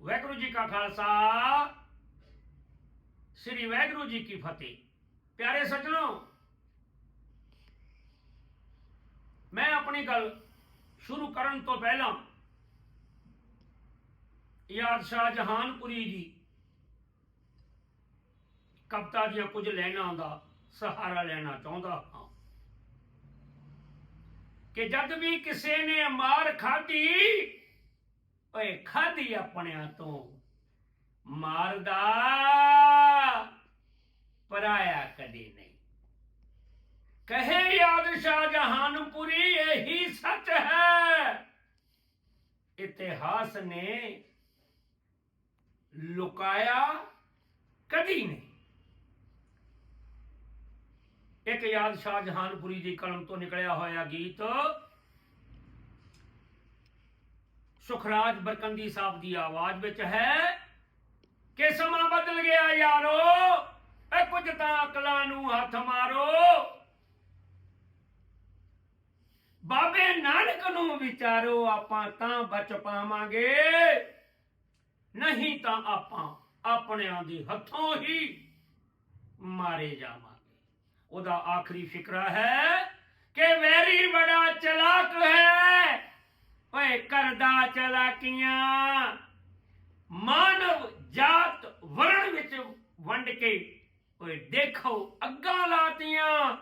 ਵਾਹਿਗੁਰੂ ਜੀ ਕਾ ਖਾਲਸਾ, ਸ੍ਰੀ ਵਾਹਿਗੁਰੂ ਜੀ ਕੀ ਫਤਿਹ। ਪਿਆਰੇ ਸੱਜਣੋ, ਮੈਂ ਆਪਣੀ ਗੱਲ ਸ਼ੁਰੂ ਕਰਨ ਤੋਂ ਪਹਿਲਾਂ ਯਾਦ ਸ਼ਾਹ ਜਹਾਨਪੁਰੀ ਜੀ ਕਵਿਤਾ ਦੀਆਂ ਕੁਝ ਲੈਣਾ ਦਾ ਸਹਾਰਾ ਲੈਣਾ ਚਾਹੁੰਦਾ ਹਾਂ। ਕਿ ਜਦ ਵੀ ਕਿਸੇ ਨੇ ਮਾਰ ਖਾਧੀ ਓਏ ਖਾਦੀ ਆਪਣਿਆਂ ਤੋਂ। ਮਾਰਦਾ ਪਰਾਇਆ ਕਦੇ ਨਹੀਂ। ਕਹੇ ਯਾਦ ਸ਼ਾਹ ਜਹਾਨਪੁਰੀ, ਇਹੀ ਸੱਚ ਹੈ। ਇਤਿਹਾਸ ਨੇ ਲੁਕਾਇਆ ਕਦੀ ਨਹੀਂ। ਇੱਕ ਯਾਦ ਸ਼ਾਹ ਜਹਾਨਪੁਰੀ ਦੀ ਕਲਮ ਤੋਂ ਨਿਕਲਿਆ ਹੋਇਆ ਗੀਤ ਸੁਖਰਾਜ ਬਰਕੰਦੀ ਸਾਹਿਬ ਦੀ ਆਵਾਜ਼ ਵਿੱਚ ਹੈ ਕਿ ਸਮਾਂ ਬਦਲ ਗਿਆ ਯਾਰੋ, ਇਹ ਕੁਝ ਤਾਂ ਅਕਲਾਂ ਨੂੰ ਹੱਥ ਮਾਰੋ। ਬਾਬੇ ਨਾਨਕ ਨੂੰ ਵਿਚਾਰੋ, ਆਪਾਂ ਤਾਂ ਬਚ ਪਾਵਾਂਗੇ। ਨਹੀਂ ਤਾਂ ਆਪਾਂ ਆਪਣਿਆਂ ਦੇ ਹੱਥੋਂ ਹੀ ਮਾਰੇ ਜਾਵਾਂਗੇ। ਉਹਦਾ ਆਖਰੀ ਫਿਕਰਾ ਹੈ ਕਿ ਵੈਰੀ ਬੜਾ ਚਲਾਕ ਹੈ। ਓਏ ਕਰਦਾ ਚਲਾਕੀਆਂ। ਮਾਨਵ ਜਾਤ ਵਰਣ ਵਿੱਚ ਵੰਡ ਕੇ ਓਏ ਦੇਖੋ ਅੱਗਾ ਲਾਤੀਆਂ।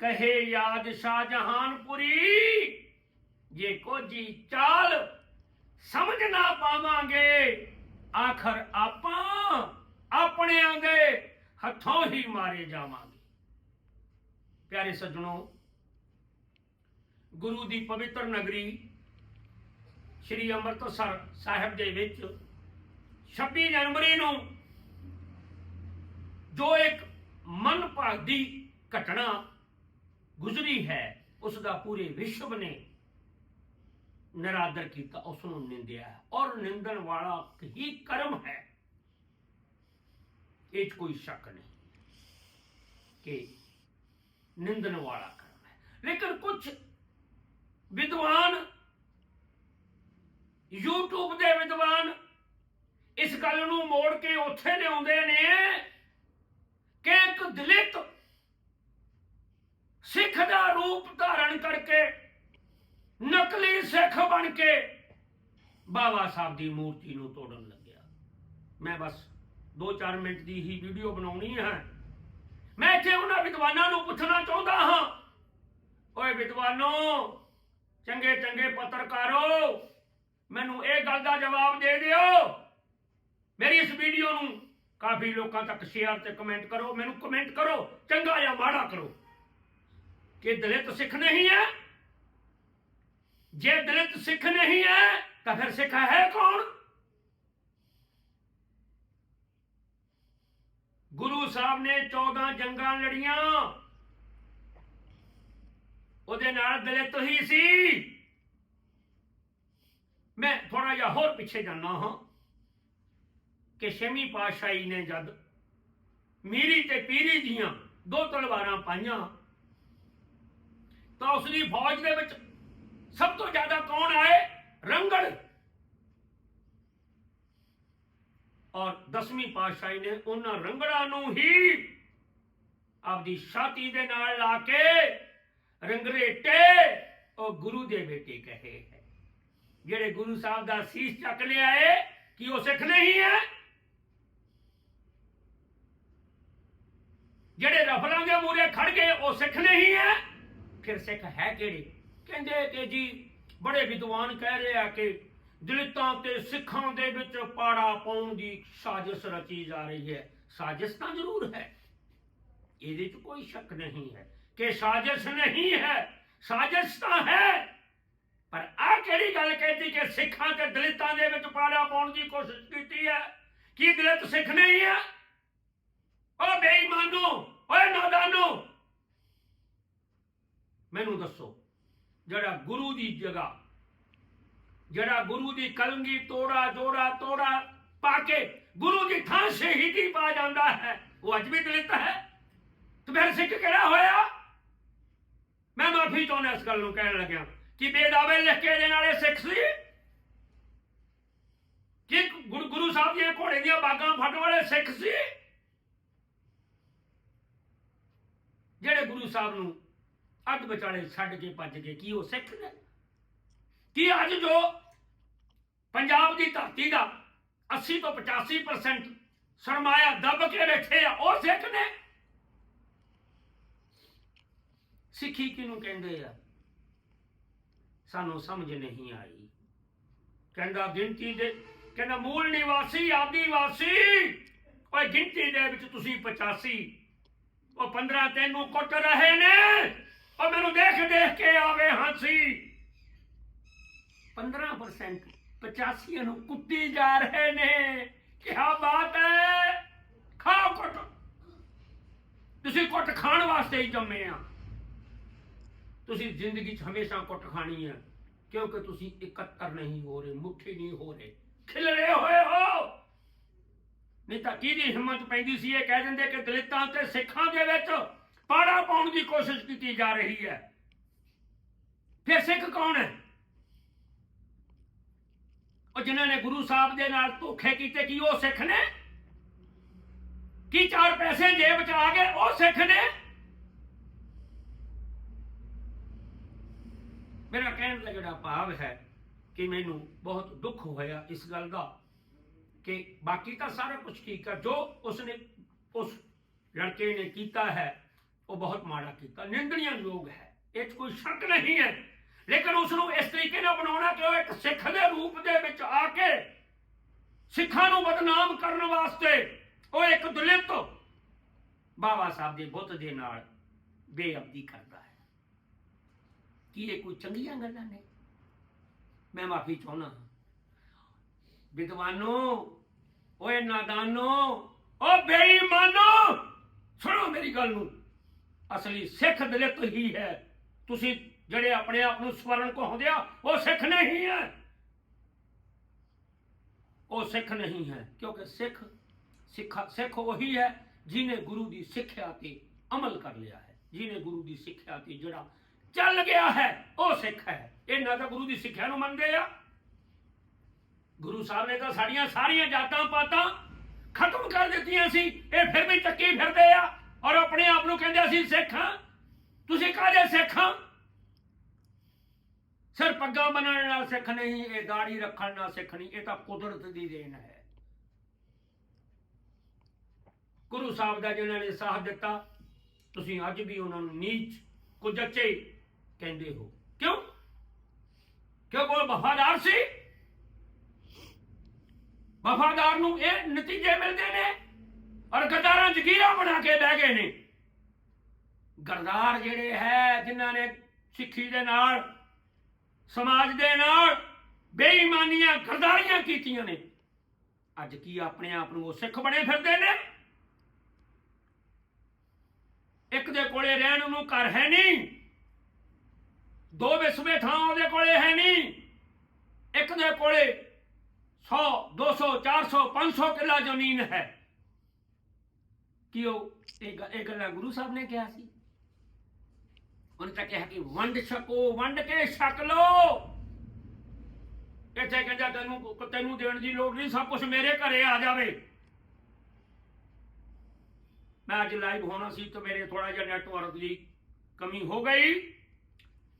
ਕਹੇ ਯਾਦ ਸ਼ਾਹ ਜੇ ਕੋਜੀ ਚਾਲ ਸਮਝ ਨਾ ਪਾਵਾਂਗੇ, ਆਖਰ ਆਪਾਂ ਆਪਣਿਆਂ ਦੇ ਹੱਥੋਂ ਹੀ ਮਾਰੇ ਜਾਵਾਂਗੇ। ਪਿਆਰੇ ਸੱਜਣੋ, ਗੁਰੂ ਦੀ ਪਵਿੱਤਰ ਨਗਰੀ ਸ੍ਰੀ ਅੰਮ੍ਰਿਤਸਰ ਸਾਹਿਬ ਦੇ ਵਿੱਚ 26 ਜਨਵਰੀ ਨੂੰ ਜੋ ਇੱਕ ਮਨਭਾਗੀ ਘਟਨਾ ਗੁਜ਼ਰੀ ਹੈ ਉਸ ਦਾ ਪੂਰੇ ਵਿਸ਼ਵ ਨੇ ਨਿਰਾਦਰ ਕੀਤਾ ਉਸ ਨੂੰ ਨਿੰਦਿਆ। ਹੈ ਔਰ ਨਿੰਦਣ ਵਾਲਾ ਹੀ ਕਰਮ ਹੈ। ਇਹ 'ਚ ਕੋਈ ਸ਼ੱਕ ਨਹੀਂ ਕਿ ਨਿੰਦਣ ਵਾਲਾ ਕਰਮ ਹੈ। ਲੇਕਿਨ ਕੁਝ ਵਿਦਵਾਨ YouTube ਦੇ ਵਿਦਵਾਨ ਇਸ ਗੱਲ ਨੂੰ ਮੋੜ ਕੇ ਉੱਥੇ ਲਿਆਉਂਦੇ ਨੇ ਕਿ ਇੱਕ ਦਲਿਤ ਸਿੱਖ ਦਾ ਰੂਪ ਧਾਰਨ ਕਰਕੇ, ਨਕਲੀ ਸਿੱਖ ਬਣ ਕੇ ਬਾਬਾ ਸਾਹਿਬ ਦੀ ਮੂਰਤੀ ਨੂੰ ਤੋੜਨ ਲੱਗਿਆ। ਮੈਂ ਬਸ 2-4 ਮਿੰਟ ਦੀ ਹੀ ਵੀਡੀਓ ਬਣਾਉਣੀ ਹੈ। ਮੈਂ ਇੱਥੇ ਉਹਨਾਂ ਵਿਦਵਾਨਾਂ ਨੂੰ ਪੁੱਛਣਾ ਚਾਹੁੰਦਾ ਹਾਂ। ਓਏ ਵਿਦਵਾਨੋ ਚੰਗੇ ਚੰਗੇ ਪੱਤਰਕਾਰੋ ਮੈਨੂੰ ਇਹ ਗੱਲ ਦਾ ਜਵਾਬ ਦੇ ਦਿਓ। ਮੇਰੀ ਇਸ ਵੀਡੀਓ ਨੂੰ ਕਾਫੀ ਲੋਕਾਂ ਤੱਕ ਸ਼ੇਅਰ ਤੇ ਕਮੈਂਟ ਕਰੋ, ਮੈਨੂੰ ਕਮੈਂਟ ਕਰੋ, ਚੰਗਾ ਜਾਂ ਮਾੜਾ ਕਰੋ। ਕਿ ਦਲਿਤ ਸਿੱਖ ਨਹੀਂ ਹੈ? ਜੇ ਦਲਿਤ ਸਿੱਖ ਨਹੀਂ ਹੈ, ਤਾਂ ਫਿਰ ਸਿੱਖ ਹੈ ਕੌਣ? ਗੁਰੂ ਸਾਹਿਬ ਨੇ 14 ਜੰਗਾਂ ਲੜੀਆਂ। ਉਹਦੇ ਨਾਲ ਦਲਿਤ ਹੀ ਸੀ। ਮੈਂ ਥੋੜਾ ਜਿਹਾ ਹੋਰ ਪਿੱਛੇ ਜਾਣਾ ਹਾਂ ਕਿ ਛੇਵੀਂ ਪਾਤਸ਼ਾਹੀ ਨੇ ਜਦ ਮੀਰੀ ਤੇ ਪੀਰੀ ਦੀਆਂ ਦੋ ਤਲਵਾਰਾਂ ਪਾਈਆਂ, ਤਾਂ ਉਸ ਦੀ ਫੌਜ ਦੇ ਵਿੱਚ ਸਭ ਤੋਂ ਜ਼ਿਆਦਾ ਕੌਣ ਆਏ? ਰੰਗੜ। ਔਰ ਦਸਵੀਂ ਪਾਤਸ਼ਾਹੀ ਨੇ ਉਹਨਾਂ ਰੰਗੜਾਂ ਨੂੰ ਹੀ ਆਪਦੀ ਛਾਤੀ ਦੇ ਨਾਲ ਲਾ ਕੇ ਰੰਗਰੇਟੇ ਉਹ ਗੁਰੂ ਦੇ ਬੇਟੇ ਕਹੇ ਹੈ। ਜਿਹੜੇ ਗੁਰੂ ਸਾਹਿਬ ਦਾ ਸੀਸ ਚੱਕ ਲਿਆਏ ਕਿ ਉਹ ਸਿੱਖ ਨਹੀਂ ਹੈ? ਜਿਹੜੇ ਰਫਲਾਂ ਦੇ ਮੂਰੇ ਖੜ ਗਏ, ਉਹ ਸਿੱਖ ਨਹੀਂ ਹੈ? ਫਿਰ ਸਿੱਖ ਹੈ ਕਿਹੜੇ? ਕਹਿੰਦੇ ਕਿ ਜੀ, ਬੜੇ ਵਿਦਵਾਨ ਕਹਿ ਰਹੇ ਆ ਕਿ ਦਲਿਤਾਂ ਤੇ ਸਿੱਖਾਂ ਦੇ ਵਿੱਚ ਪਾੜਾ ਪਾਉਣ ਦੀ ਸਾਜ਼ਿਸ਼ ਰਚੀ ਜਾ ਰਹੀ ਹੈ। ਸਾਜ਼ਿਸ਼ ਤਾਂ ਜ਼ਰੂਰ ਹੈ। ਇਹਦੇ 'ਚ ਕੋਈ ਸ਼ੱਕ ਨਹੀਂ ਹੈ ਕਿ ਸਾਜ਼ਿਸ਼ ਨਹੀਂ ਹੈ। ਸਾਜ਼ਿਸ਼ ਤਾਂ ਹੈ। ਪਰ ਆ ਕਿਹੜੀ ਗੱਲ ਕਹਿੰਦੀ ਕਿ ਸਿੱਖਾਂ ਤੇ ਦਲਿਤਾਂ ਦੇ ਵਿੱਚ ਪਾੜਾ ਪਾਉਣ ਦੀ ਕੋਸ਼ਿਸ਼ ਕੀਤੀ ਹੈ? ਕੀ ਦਲਿਤ ਸਿੱਖ ਨਹੀਂ ਹੈ? ਓ ਬੇਈਮਾਨੋ, ਓਏ ਨਾਦਾਨੋ। ਮੈਨੂੰ ਦੱਸੋ, ਜਿਹੜਾ ਗੁਰੂ ਦੀ ਜਗ੍ਹਾ, ਜਿਹੜਾ ਗੁਰੂ ਦੀ ਕਲੰਗੀ ਤੋੜਾ, ਜੋੜਾ, ਤੋੜਾ ਪਾ ਕੇ ਗੁਰੂ ਦੀ ਥਾਂ ਸ਼ਹੀਦੀ ਪਾ ਜਾਂਦਾ ਹੈ, ਉਹ ਅੱਜ ਵੀ ਦਲਿਤ ਹੈ? ਤੇ ਫਿਰ ਸਿੱਖ ਕਿਹੜਾ ਹੋਇਆ? ਮੈਂ ਮਾਫੀ ਚਾਹੁੰਦਾ ਇਸ ਗੱਲ ਨੂੰ ਕਹਿਣ ਲੱਗਿਆ। ਕਿ ਬੇਦਾਵੇ ਲਿਖ ਕੇ ਦੇਣ ਵਾਲੇ ਸਿੱਖ ਸੀ? ਕਿ ਸਾਹਿਬ ਦੀਆਂ ਘੋੜੇ ਦੀਆਂ ਬਾਗਾਂ ਫੜਨ ਵਾਲੇ ਸਿੱਖ ਸੀ? ਜਿਹੜੇ ਗੁਰੂ ਸਾਹਿਬ ਨੂੰ ਅੱਧ ਵਿਚਾਲੇ ਛੱਡ ਕੇ ਭੱਜ ਗਏ, ਕੀ ਉਹ ਸਿੱਖ ਨੇ? ਕੀ ਅੱਜ ਜੋ ਪੰਜਾਬ ਦੀ ਧਰਤੀ ਦਾ 80 ਤੋਂ 85% ਸਰਮਾਇਆ ਦੱਬ ਕੇ ਬੈਠੇ ਆ, ਉਹ ਸਿੱਖ ਨੇ? ਸਿੱਖੀ ਕਿਹਨੂੰ ਕਹਿੰਦੇ ਆ? ਸਾਨੂੰ ਸਮਝ ਨਹੀਂ ਆਈ। ਕਹਿੰਦਾ, ਗਿਣਤੀ ਦੇ ਕਹਿੰਦਾ, ਮੂਲ ਨਿਵਾਸੀ, ਆਦੀਵਾਸੀ। ਓਏ, ਗਿਣਤੀ ਦੇ ਵਿੱਚ ਤੁਸੀਂ 85 ਉਹ 15 ਤੈਨੂੰ ਕੁੱਟ ਰਹੇ ਨੇ। ਉਹ ਮੈਨੂੰ ਦੇਖ ਦੇਖ ਕੇ ਆਵੇ ਹਾਸੀ। 15% 85 ਨੂੰ ਕੁੱਟੀ ਜਾ ਰਹੇ ਨੇ। ਕਿਹਾ ਬਾਤ ਹੈ। ਖਾਓ ਕੁੱਟ। ਤੁਸੀਂ ਕੁੱਟ ਖਾਣ ਵਾਸਤੇ ਹੀ ਜੰਮੇ ਆ। ਤੁਸੀਂ ਜ਼ਿੰਦਗੀ 'ਚ ਹਮੇਸ਼ਾ ਕੁੱਟ ਖਾਣੀ ਹੈ ਕਿਉਂਕਿ ਤੁਸੀਂ ਇਕੱਤਰ ਨਹੀਂ ਹੋ ਰਹੇ, ਮੁੱਠੀ ਨਹੀਂ ਹੋ ਰਹੇ। ਖਿਲਰੇ ਹੋਏ ਹੋ! ਨਹੀਂ ਤਾਂ ਕਿਹਦੀ ਹਿੰਮਤ ਪੈਂਦੀ ਸੀ ਇਹ ਕਹਿ ਦਿੰਦੇ ਕਿ ਦਲਿਤਾਂ ਤੇ ਸਿੱਖਾਂ ਦੇ ਵਿੱਚ ਪਾੜਾ ਪਾਉਣ ਦੀ ਕੋਸ਼ਿਸ਼ ਕੀਤੀ ਜਾ ਰਹੀ ਹੈ। ਫਿਰ ਸਿੱਖ ਕੌਣ ਹੈ? ਉਹ ਜਿਨ੍ਹਾਂ ਨੇ ਗੁਰੂ ਸਾਹਿਬ ਦੇ ਨਾਲ ਧੋਖੇ ਕੀਤੇ, ਕੀ ਉਹ ਸਿੱਖ ਨੇ? ਕੀ ਚਾਰ ਪੈਸੇ ਜੇਬ ਚ ਆ ਗਏ, ਉਹ ਸਿੱਖ ਨੇ? ਮੇਰਾ ਕਹਿਣ ਦਾ ਜਿਹੜਾ ਭਾਵ ਹੈ ਕਿ ਮੈਨੂੰ ਬਹੁਤ ਦੁੱਖ ਹੋਇਆ ਇਸ ਗੱਲ ਦਾ ਕਿ ਬਾਕੀ ਤਾਂ ਸਾਰਾ ਕੁਝ ਠੀਕ ਹੈ ਜੋ ਉਸਨੇ, ਉਸ ਲੜਕੇ ਨੇ ਕੀਤਾ ਹੈ, ਉਹ ਬਹੁਤ ਮਾੜਾ ਕੀਤਾ। ਨਿੰਦਣੀਆਂ ਲੋਕ ਹੈ, ਇਹ 'ਚ ਕੋਈ ਸ਼ੱਕ ਨਹੀਂ ਹੈ। ਲੇਕਿਨ ਉਸ ਨੂੰ ਇਸ ਤਰੀਕੇ ਨਾਲ ਬਣਾਉਣਾ ਕਿ ਉਹ ਇੱਕ ਸਿੱਖ ਦੇ ਰੂਪ ਦੇ ਵਿੱਚ ਆ ਕੇ ਸਿੱਖਾਂ ਨੂੰ ਬਦਨਾਮ ਕਰਨ ਵਾਸਤੇ ਉਹ ਇੱਕ ਦਲਿਤ ਬਾਬਾ ਸਾਹਿਬ ਦੇ ਬੁੱਤ ਦੇ ਨਾਲ ਬੇਅਬਦੀ ਕਰਦਾ। ਕੀ ਇਹ ਕੋਈ ਚੰਗੀਆਂ ਗੱਲਾਂ ਨੇ? ਮੈਂ ਮਾਫੀ ਚਾਹੁੰਦਾ ਵਿਦਵਾਨੋ, ਓਏ ਨਾਦਾਨੋ, ਓ ਬੇਈਮਾਨੋ, ਸੁਣੋ ਮੇਰੀ ਗੱਲ ਨੂੰ। ਅਸਲੀ ਸਿੱਖ ਦਲਿਤ ਹੀ ਹੈ। ਤੁਸੀਂ ਜਿਹੜੇ ਆਪਣੇ ਆਪ ਨੂੰ ਸਵਰਨ ਕਹਾਉਂਦੇ ਆ, ਉਹ ਸਿੱਖ ਨਹੀਂ ਹੈ। ਉਹ ਸਿੱਖ ਨਹੀਂ ਹੈ, ਕਿਉਂਕਿ ਸਿੱਖ ਸਿੱਖ ਸਿੱਖ ਉਹੀ ਹੈ ਜਿਨੇ ਗੁਰੂ ਦੀ ਸਿੱਖਿਆ ਤੇ ਅਮਲ ਕਰ ਲਿਆ ਹੈ। ਜਿਨੇ ਗੁਰੂ ਦੀ ਸਿੱਖਿਆ ਤੇ ਜਿਹੜਾ ਚੱਲ ਗਿਆ ਹੈ, ਉਹ ਸਿੱਖ ਹੈ। ਇਹ ਨਾ ਤਾਂ ਗੁਰੂ ਦੀ ਸਿੱਖਿਆ ਨੂੰ ਮੰਨਦੇ ਆ। ਗੁਰੂ ਸਾਹਿਬ ਨੇ ਤਾਂ ਸਾਡੀਆਂ ਸਾਰੀਆਂ ਜਾਤਾਂ ਪਾਤਾਂ ਖਤਮ ਕਰ ਦਿੱਤੀਆਂ ਸੀ। ਇਹ ਫਿਰ ਵੀ ਚੱਕੀ ਫਿਰਦੇ ਆ ਔਰ ਆਪਣੇ ਆਪ ਨੂੰ ਕਹਿੰਦੇ ਅਸੀਂ ਸਿੱਖ ਹਾਂ। ਤੁਸੀਂ ਕਾਹਦੇ ਸਿੱਖ ਹਾਂ? ਸਿਰ ਪੱਗਾਂ ਬੰਨਣ ਨਾਲ ਸਿੱਖ ਨਹੀਂ, ਇਹ ਦਾੜੀ ਰੱਖਣ ਨਾਲ ਸਿੱਖ ਨਹੀਂ, ਇਹ ਤਾਂ ਕੁਦਰਤ ਦੀ ਦੇਣ ਹੈ। ਗੁਰੂ ਸਾਹਿਬ ਦਾ ਜਿਹਨਾਂ ਨੇ ਸਾਥ ਦਿੱਤਾ, ਤੁਸੀਂ ਅੱਜ ਵੀ ਉਹਨਾਂ ਨੂੰ ਨੀਚ, ਕੁਜੱਚੇ ਕਹਿੰਦੇ ਹੋ। ਕਿਉਂ? ਕਿਉਂ ਉਹ ਵਫਾਦਾਰ ਸੀ? ਵਫਾਦਾਰ ਨੂੰ ਇਹ ਨਤੀਜੇ ਮਿਲਦੇ ਨੇ ਔਰ ਗਰਦਾਰਾਂ ਜਗੀਰਾਂ ਬਣਾ ਕੇ ਬਹਿ ਗਏ ਨੇ। ਗਰਦਾਰ ਜਿਹੜੇ ਹੈ, ਜਿਨ੍ਹਾਂ ਨੇ ਸਿੱਖੀ ਦੇ ਨਾਲ, ਸਮਾਜ ਦੇ ਨਾਲ ਬੇਈਮਾਨੀਆਂ, ਗਰਦਾਰੀਆਂ ਕੀਤੀਆਂ ਨੇ। ਅੱਜ ਕੀ ਆਪਣੇ ਆਪ ਨੂੰ ਉਹ ਸਿੱਖ ਬਣੇ ਫਿਰਦੇ ਨੇ? ਇੱਕ ਦੇ ਕੋਲੇ ਰਹਿਣ ਨੂੰ ਘਰ ਹੈ ਨਹੀਂ ਦੋ ਵਿਸਵੇ ਥਾਂ ਉਹਦੇ ਕੋਲੇ ਹੈ ਨਹੀਂ। ਇੱਕ ਦੇ ਕੋਲੇ 100 200 400 500 ਕਿੱਲਾ ਜ਼ਮੀਨ ਹੈ। ਕਿ ਉਹ ਇਹ ਗੱਲਾਂ ਗੁਰੂ ਸਾਹਿਬ ਨੇ ਕਿਹਾ ਸੀ? ਉਹਨੇ ਤਾਂ ਕਿਹਾ ਕਿ ਵੰਡ ਛਕੋ, ਵੰਡ ਕੇ ਛਕ ਲੋ ਇੱਥੇ ਕਹਿੰਦਾ ਤੈਨੂੰ ਤੈਨੂੰ ਦੇਣ ਦੀ ਲੋੜ ਨਹੀਂ, ਸਭ ਕੁਝ ਮੇਰੇ ਘਰੇ ਆ ਜਾਵੇ। ਮੈਂ ਅੱਜ ਲਾਈਵ ਹੋਣਾ ਸੀ ਤੇ ਮੇਰੇ ਥੋੜਾ ਜਿਹਾ ਨੈਟਵਰਕ ਦੀ ਕਮੀ ਹੋ ਗਈ।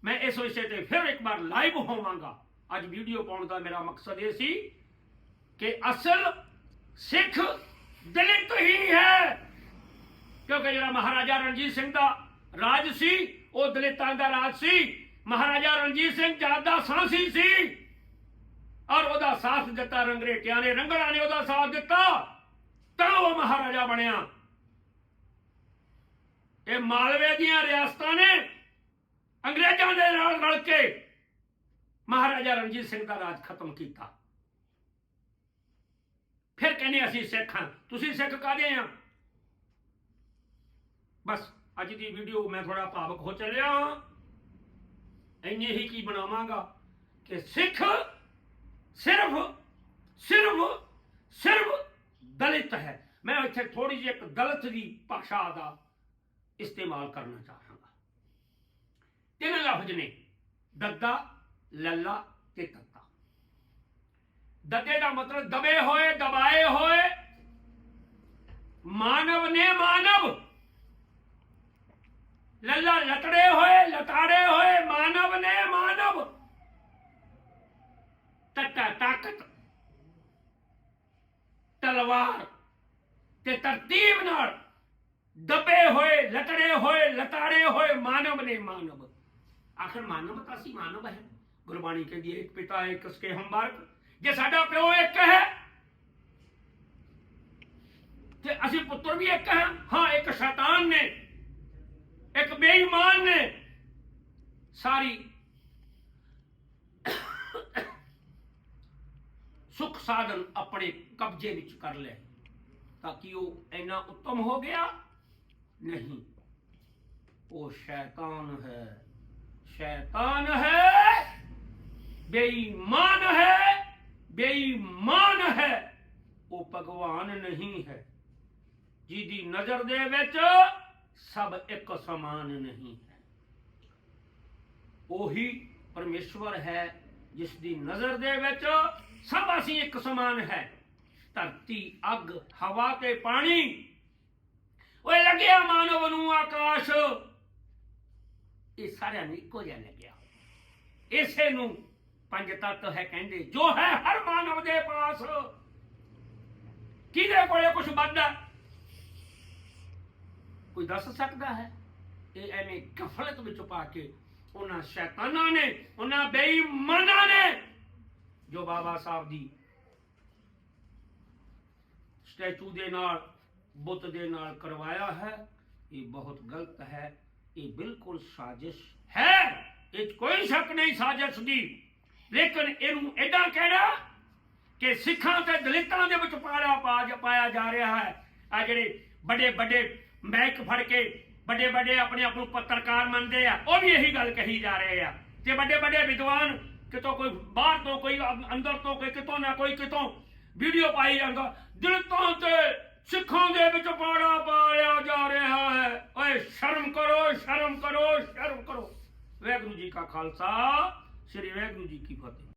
ਮੈਂ ਇਸ ਵਿਸ਼ੇ ਤੇ ਫਿਰ ਇੱਕ ਵਾਰ ਲਾਈਵ ਹੋਵਾਂਗਾ। ਅੱਜ ਵੀਡੀਓ ਪਾਉਣ ਦਾ ਮੇਰਾ ਮਕਸਦ ਇਹ ਸੀ ਕਿ ਅਸਲ ਸਿੱਖ ਦਲਿਤ ਹੀ ਹੈ। ਕਿਉਂਕਿ ਜਿਹੜਾ ਮਹਾਰਾਜਾ ਰਣਜੀਤ ਸਿੰਘ ਦਾ ਰਾਜ ਸੀ, ਉਹ ਦਲਿਤਾਂ ਦਾ ਰਾਜ ਸੀ। ਮਹਾਰਾਜਾ ਰਣਜੀਤ ਸਿੰਘ ਜਾਤ ਦਾ ਸਾਂਸੀ ਸੀ ਔਰ ਉਹਦਾ ਸਾਥ ਦਿੱਤਾ, ਰੰਗਰੇਟਿਆਂ ਨੇ, ਰੰਗਰਾਂ ਨੇ ਉਹਦਾ ਸਾਥ ਦਿੱਤਾ। ਤਾਂ ਉਹ ਮਹਾਰਾਜਾ ਬਣਿਆ। ਇਹ ਮਾਲਵੇ ਦੀਆਂ ਰਿਆਸਤਾਂ ਨੇ ਅੰਗਰੇਜ਼ਾਂ ਦੇ ਨਾਲ ਰਲ ਕੇ ਮਹਾਰਾਜਾ ਰਣਜੀਤ ਸਿੰਘ ਦਾ ਰਾਜ ਖਤਮ ਕੀਤਾ। ਫਿਰ ਕਹਿੰਦੇ ਅਸੀਂ ਸਿੱਖ ਹਾਂ। ਤੁਸੀਂ ਸਿੱਖ ਕਾਦੇ ਆ? ਬਸ, ਅੱਜ ਦੀ ਵੀਡੀਓ ਮੈਂ ਥੋੜਾ ਭਾਵਕ ਹੋ ਚੱਲਿਆ ਹਾਂ। ਇੰਨੇ ਹੀ ਕੀ ਬਣਾਵਾਂਗਾ ਕਿ ਸਿੱਖ ਸਿਰਫ ਸਿਰਫ ਸਿਰਫ ਦਲਿਤ ਹੈ। ਮੈਂ ਇੱਥੇ ਥੋੜੀ ਜਿਹੀ ਇੱਕ ਦਲਿਤ ਦੀ ਭਾਸ਼ਾ ਦਾ ਇਸਤੇਮਾਲ ਕਰਨਾ ਚਾਹਾਂ ਤਿੰਨ ਲਫ਼ਜ਼ ਨੇ। ਦੱਦਾ, ਲੱਲਾ ਤੇ ਤੱਤਾ। ਦੱਦੇ ਦਾ ਮਤਲਬ ਦਬੇ ਹੋਏ, ਦਬਾਏ ਹੋਏ। ਮਾਨਵ ਨੇ ਮਾਨਵ। ਲੱਲਾ ਲਤੜੇ ਹੋਏ, ਲਤਾੜੇ ਹੋਏ, ਮਾਨਵ ਨੇ ਮਾਨਵ। ਤੱਕਾ ਤਾਕਤ। ਤਲਵਾਰ ਤੇ ਤਰਤੀਬ ਨਾਲ। ਦਬੇ ਹੋਏ, ਲਤੜੇ ਹੋਏ, ਲਤਾੜੇ ਹੋਏ, ਮਾਨਵ ਨੇ ਮਾਨਵ। ਆਖਰ ਮਾਨਵ ਤਾਂ ਸੀ, ਮਾਨਵ ਹੈ। ਗੁਰਬਾਣੀ ਕਹਿੰਦੀ ਹੈ, ਇੱਕ ਪਿਤਾ, ਇੱਕ ਸਕੇ ਹਮ ਬਾਰਕ ਜੇ ਸਾਡਾ ਪਿਓ ਇੱਕ ਹੈ, ਤੇ ਅਸੀਂ ਪੁੱਤਰ ਵੀ ਇੱਕ ਹਾਂ। ਹਾਂ, ਇੱਕ ਸ਼ੈਤਾਨ ਨੇ, ਇੱਕ ਬੇਈਮਾਨ ਨੇ। ਸਾਰੀ ਸੁਖ ਸਾਧਨ ਆਪਣੇ ਕਬਜ਼ੇ ਵਿੱਚ ਕਰ ਲਏ, ਤਾਂ ਕਿ ਉਹ ਇੰਨਾ ਉੱਤਮ ਹੋ ਗਿਆ। ਨਹੀਂ, ਉਹ ਸ਼ੈਤਾਨ ਹੈ। ਸ਼ੈਤਾਨ ਹੈ, ਬੇਈਮਾਨ ਹੈ ਬੇਈਮਾਨ ਹੈ। ਉਹ ਭਗਵਾਨ ਨਹੀਂ ਹੈ, ਜਿਹਦੀ ਨਜ਼ਰ ਦੇ ਵਿੱਚ ਸਭ ਇੱਕ ਸਮਾਨ ਨਹੀਂ ਹੈ। ਉਹੀ ਪਰਮੇਸ਼ਵਰ ਹੈ ਜਿਸ ਦੀ ਨਜ਼ਰ ਦੇ ਵਿੱਚ ਸਭ ਅਸੀਂ ਇੱਕ ਸਮਾਨ ਹੈ। ਧਰਤੀ, ਅੱਗ, ਹਵਾ ਤੇ ਪਾਣੀ। ਓਏ ਲੱਗਿਆ ਮਾਨਵ ਨੂੰ ਆਕਾਸ਼। ਇਹ ਸਾਰਿਆਂ ਨੂੰ ਇੱਕੋ ਜਿਹਾ ਲੱਗਿਆ। ਇਸੇ ਨੂੰ ਪੰਜ ਤੱਤ ਹੈ ਕਹਿੰਦੇ, ਜੋ ਹੈ ਹਰ ਮਾਨਵ ਦੇ ਪਾਸ। ਕਿਹਦੇ ਕੋਲੇ ਕੁਝ ਵੱਧਾ ਕੋਈ ਦੱਸ ਸਕਦਾ ਹੈ? ਇਹ ਐਵੇਂ ਗਫਲਤ ਵਿੱਚ ਪਾ ਕੇ ਉਹਨਾਂ ਸ਼ੈਤਾਨਾਂ ਨੇ, ਉਹਨਾਂ ਬੇਈਮਾਨਾਂ ਨੇ ਜੋ ਬਾਬਾ ਸਾਹਿਬ ਦੀ ਸਟੈਚੂ ਦੇ ਨਾਲ, ਬੁੱਤ ਦੇ ਨਾਲ ਕਰਵਾਇਆ ਹੈ, ਇਹ ਬਹੁਤ ਗਲਤ ਹੈ। ਇਹ ਬਿਲਕੁਲ ਸਾਜ਼ਿਸ਼ ਹੈ। ਇਹ ਕੋਈ ਸ਼ੱਕ ਨਹੀਂ ਸਾਜ਼ਿਸ਼ ਦੀ। ਲੇਕਿਨ ਇਹਨੂੰ ਐਡਾ ਕਹਿਣਾ ਕਿ ਸਿੱਖਾਂ ਤੇ ਦਲਿਤਾਂ ਦੇ ਵਿੱਚ ਪਾੜਾ ਪਾ ਪਾਇਆ ਜਾ ਰਿਹਾ ਹੈ। ਆ ਜਿਹੜੇ ਵੱਡੇ ਵੱਡੇ ਮੈਕ ਫੜ ਕੇ ਵੱਡੇ ਵੱਡੇ ਆਪਣੇ ਆਪ ਨੂੰ ਪੱਤਰਕਾਰ ਮੰਨਦੇ ਆ, ਉਹ ਵੀ ਇਹੀ ਗੱਲ ਕਹੀ ਜਾ ਰਹੇ ਆ। ਤੇ ਵੱਡੇ ਵੱਡੇ ਵਿਦਵਾਨ ਕਿਤੋਂ ਕੋਈ ਬਾਹਰ ਤੋਂ ਕੋਈ ਅੰਦਰ ਤੋਂ ਕੋਈ ਕਿਤੋਂ ਨਾ ਕੋਈ ਕਿਤੋਂ ਵੀਡੀਓ ਪਾਈ ਜਾਂਦਾ, ਦਲਿਤਾਂ ਤੇ ਸਿੱਖਾਂ ਦੇ ਵਿੱਚ ਪਾੜਾ ਪਾਇਆ ਜਾ ਰਿਹਾ ਹੈ। ਓਏ, ਸ਼ਰਮ ਕਰੋ ਸ਼ਰਮ ਕਰੋ ਸ਼ਰਮ ਕਰੋ। ਵਾਹਿਗੁਰੂ ਜੀ ਕਾ ਖਾਲਸਾ, ਸ੍ਰੀ ਵਾਹਿਗੁਰੂ ਜੀ ਕੀ ਫਤਿਹ।